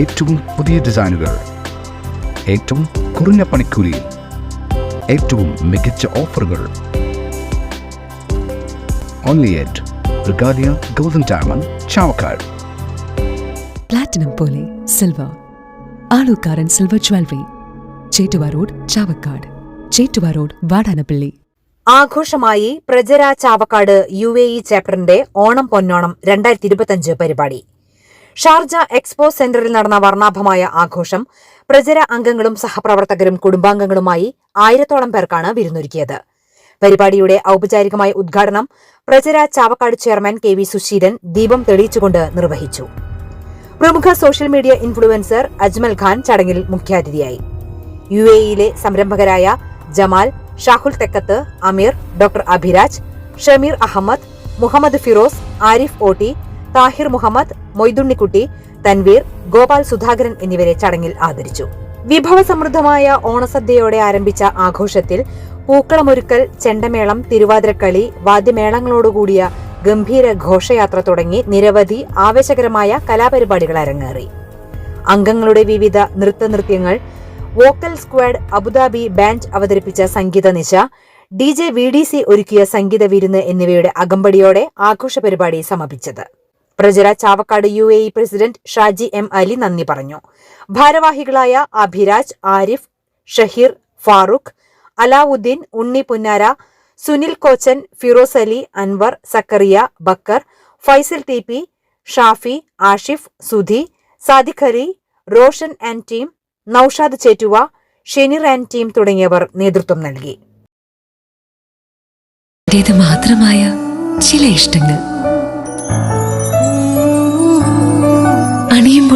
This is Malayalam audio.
ഏറ്റവും പുതിയ ഡിസൈനുകൾ ഏറ്റവും കുറഞ്ഞ പണിക്കൂലിയിൽ ഏറ്റവും മികച്ച ഓഫറുകൾ. Only at Regalia golden diamond Chavakkad platinum പോലെ silver Alukkaran silver jewellery Chettuva road Chavakkad Chettuva road Vadanappally. ആഘോഷമായി Prajara Chavakkad U A E ചാപ്റ്ററിന്റെ Onam Ponnonam രണ്ടായിരത്തി ഇരുപത്തിയഞ്ച് പരിപാടി. ഷാർജ എക്സ്പോ സെന്ററിൽ നടന്ന വർണാഭമായ ആഘോഷം പ്രചര അംഗങ്ങളും സഹപ്രവർത്തകരും കുടുംബാംഗങ്ങളുമായി ആയിരത്തോളം പേർക്കാണ് വിരുന്നൊരുക്കിയത്. പരിപാടിയുടെ ഔപചാരികമായ ഉദ്ഘാടനം Prachara Chavakkad chairman K V Susheelan ദീപം തെളിയിച്ചുകൊണ്ട് നിർവഹിച്ചു. പ്രമുഖ social media influencer Ajmal Khan ചടങ്ങിൽ മുഖ്യാതിഥിയായി. യു എയിലെ സംരംഭകരായ ജമാൽ ഷാഹുൽ തെക്കത്ത് അമീർ ഡോക്ടർ അഭിരാജ് ഷമീർ അഹമ്മദ് മുഹമ്മദ് ഫിറോസ് ആരിഫ് ഓട്ടി താഹിർ മുഹമ്മദ് മൊയ്തുണ്ണിക്കുട്ടി തൻവീർ ഗോപാൽ സുധാകരൻ എന്നിവരെ ചടങ്ങിൽ ആദരിച്ചു. വിഭവസമൃദ്ധമായ ഓണസദ്യയോടെ ആരംഭിച്ച ആഘോഷത്തിൽ പൂക്കളമൊരുക്കൽ ചെണ്ടമേളം തിരുവാതിരക്കളി വാദ്യമേളങ്ങളോടുകൂടിയ ഗംഭീര ഘോഷയാത്ര തുടങ്ങി നിരവധി ആവേശകരമായ കലാപരിപാടികൾ അരങ്ങേറി. അംഗങ്ങളുടെ വിവിധ നൃത്തനൃത്യങ്ങൾ vocal squad Abu Dhabi band അവതരിപ്പിച്ച സംഗീത നിശ D J V D C ഒരുക്കിയ സംഗീത വിരുന്ന് എന്നിവയുടെ അകമ്പടിയോടെ ആഘോഷ പരിപാടി സമാപിച്ചത്. Prajara Chavakkad U A E president Shaji M Ali നന്ദി പറഞ്ഞു. ഭാരവാഹികളായ Abhiraj Arif Shaheer Farooq Alauddin Unni Punnara Sunil Kochan Firoz Ali Anwar Zakariya Bakkar Faisal T P Shafi Ashif Sudhi Sadikali Roshan and team Noushad Chettuva Shenir and team തുടങ്ങിയവർ നേതൃത്വം നൽകി. മാത്രമായ ചില ഇഷ്ടങ്ങൾ.